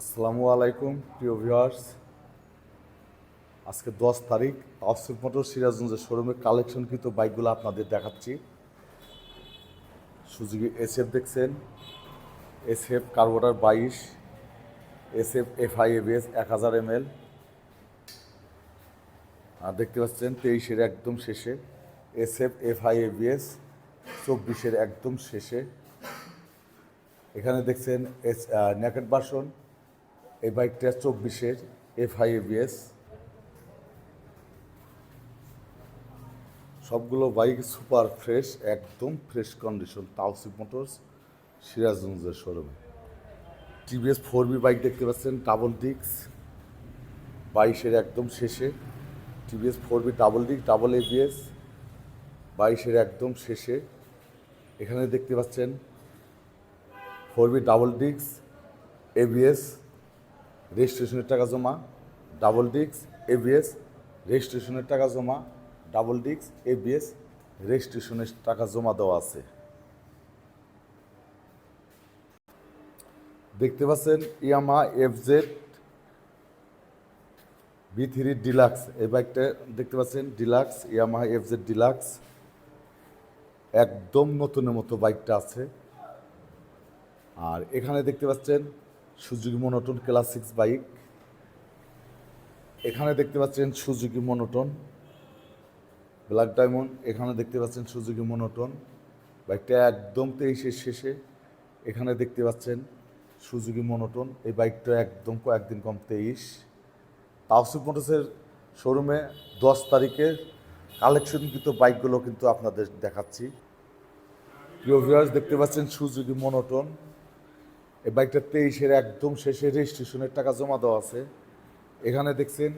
আসসালামু আলাইকুম, প্রিয় ভিউয়ার্স। আজকে দশ তারিখ তাওসিফ মোটর সিরাজগঞ্জের শোরুমের কালেকশনকৃত বাইকগুলো আপনাদের দেখাচ্ছি। সুজুকি এসএফ দেখছেন এসএফ কার্বোটার বাইশ এসএফ এফআই এবিএস এক হাজার এমএল আর দেখতে পাচ্ছেন, তেইশের একদম শেষে এসএফ এফআই এবিএস চব্বিশের একদম শেষে। এখানে দেখছেন এস নেকেট বাসন এই বাইকটা চব্বিশের এফ আই এবিএস সবগুলো বাইক সুপার ফ্রেশ, একদম ফ্রেশ কন্ডিশন তাওসিফ মোটরস, সিরাজগঞ্জের শোরুমে। টিভিএস ফোর বি বাইক দেখতে পাচ্ছেন ডাবল ডিক্স বাইশের একদম শেষে। টিভিএস ফোর বি ডাবল ডিক্স ডাবল এবিএস বাইশের একদম শেষে। এখানে দেখতে পাচ্ছেন ফোর বি ডাবল ডিক্স এবিএস রেজিস্ট্রেশনের টাকা জমা ডাবল ডিক্স এবিএস রেজিস্ট্রেশনের টাকা জমা ডাবল ডিক্স এবিএস রেজিস্ট্রেশনের টাকা জমা দেওয়া আছে। দেখতে পাচ্ছেন, Yamaha FZ V three deluxe. এই বাইকটা দেখতে পাচ্ছেন, ডিলাক্স, ইয়ামা এফজেড ডিলাক্স। একদম নতুনের মতো বাইকটা আছে। আর এখানে দেখতে পাচ্ছেন Suzuki monotone class six bike. এখানে দেখতে পাচ্ছেন সুজুকি মনোটন, ব্ল্যাক ডায়মন্ড, এখানে দেখতে পাচ্ছেন সুজুকি মনোটন। বাইকটা একদম তেইশের শেষে, এখানে দেখতে পাচ্ছেন সুজুকি মনোটন। এই বাইকটা একদম একদিন কম তেইশ। তাওসিফ মোটরসের শোরুমে দশ তারিখে কালেকশনকৃত বাইকগুলো কিন্তু আপনাদের দেখাচ্ছি। প্রিয় ভিউয়ার্স দেখতে পাচ্ছেন সুজুকি মনোটন। এই বাইকটা তেইশের একদম শেষে রেজিস্ট্রেশনের টাকা জমা দেওয়া আছে। এখানে দেখছেন,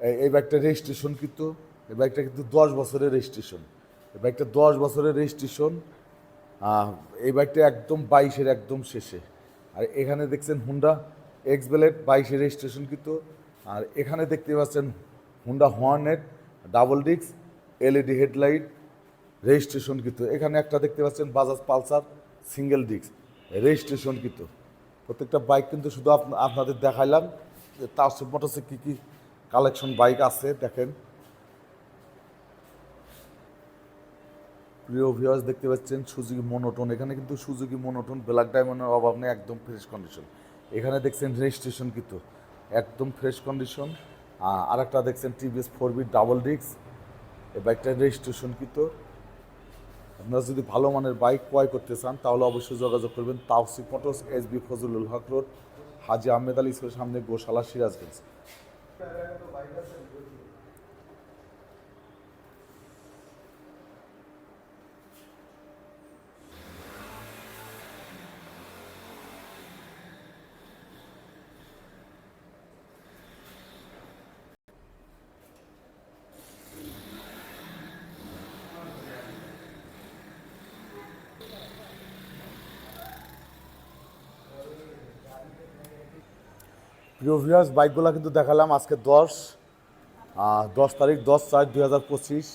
এই- বাইকটা রেজিস্ট্রেশন কিন্তু, এই বাইকটা কিন্তু দশ বছরের রেজিস্ট্রেশন এই বাইকটা দশ বছরের রেজিস্ট্রেশন এই বাইকটা একদম বাইশের একদম শেষে। আর এখানে দেখছেন হুন্ডা এক্স বেলেট বাইশের রেজিস্ট্রেশন কিন্তু। আর এখানে দেখতে পাচ্ছেন হুন্ডা হর্নেট ডাবল ডিক্স এলইডি হেডলাইট রেজিস্ট্রেশন কিন্তু। এখানে একটা দেখতে পাচ্ছেন Bajaj Pulsar single disc registration কিন্তু প্রত্যেকটা বাইক কিন্তু শুধু আপ- আপনাদের দেখাইলাম যে তার মোটরসে কী কী কালেকশন বাইক আছে, দেখেন। প্রিয় ভিউয়ার্স দেখতে পাচ্ছেন সুজুকি মনোটন। এখানে কিন্তু সুজুকি মনোটন, ব্ল্যাক ডায়মন্ডের অভাব নেই, একদম ফ্রেশ কন্ডিশন এখানে দেখছেন রেজিস্ট্রেশন কিন্তু একদম ফ্রেশ কন্ডিশন আর একটা দেখছেন TVS four V double disc এই বাইকটার রেজিস্ট্রেশন কিন্তু আপনারা যদি ভালো মানের বাইক ক্রয় করতে চান, তাহলে অবশ্যই যোগাযোগ করবেন Tawsif motors, S B Fazlul Haque road, Haji Ahmed Ali স্কুলের সামনে গোশালা সিরাজগঞ্জ। প্রিয় ভিউয়ার্স বাইকগুলো কিন্তু দেখালাম আজকে দশ দশ তারিখ, দশ চার দুই হাজার পঁচিশ।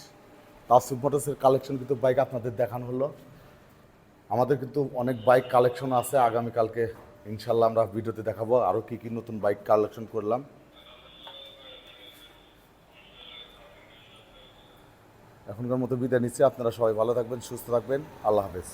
তাসিফ মোটরসের কালেকশন কিন্তু বাইক আপনাদের দেখানো হলো। আমাদের কিন্তু অনেক বাইক কালেকশন আছে, আগামীকালকে ইনশাল্লাহ আমরা ভিডিওতে দেখাবো আরও কী কী নতুন বাইক কালেকশন করলাম। এখনকার মতো বিদায় নিচ্ছি, আপনারা সবাই ভালো থাকবেন, সুস্থ থাকবেন, আল্লাহ হাফেজ।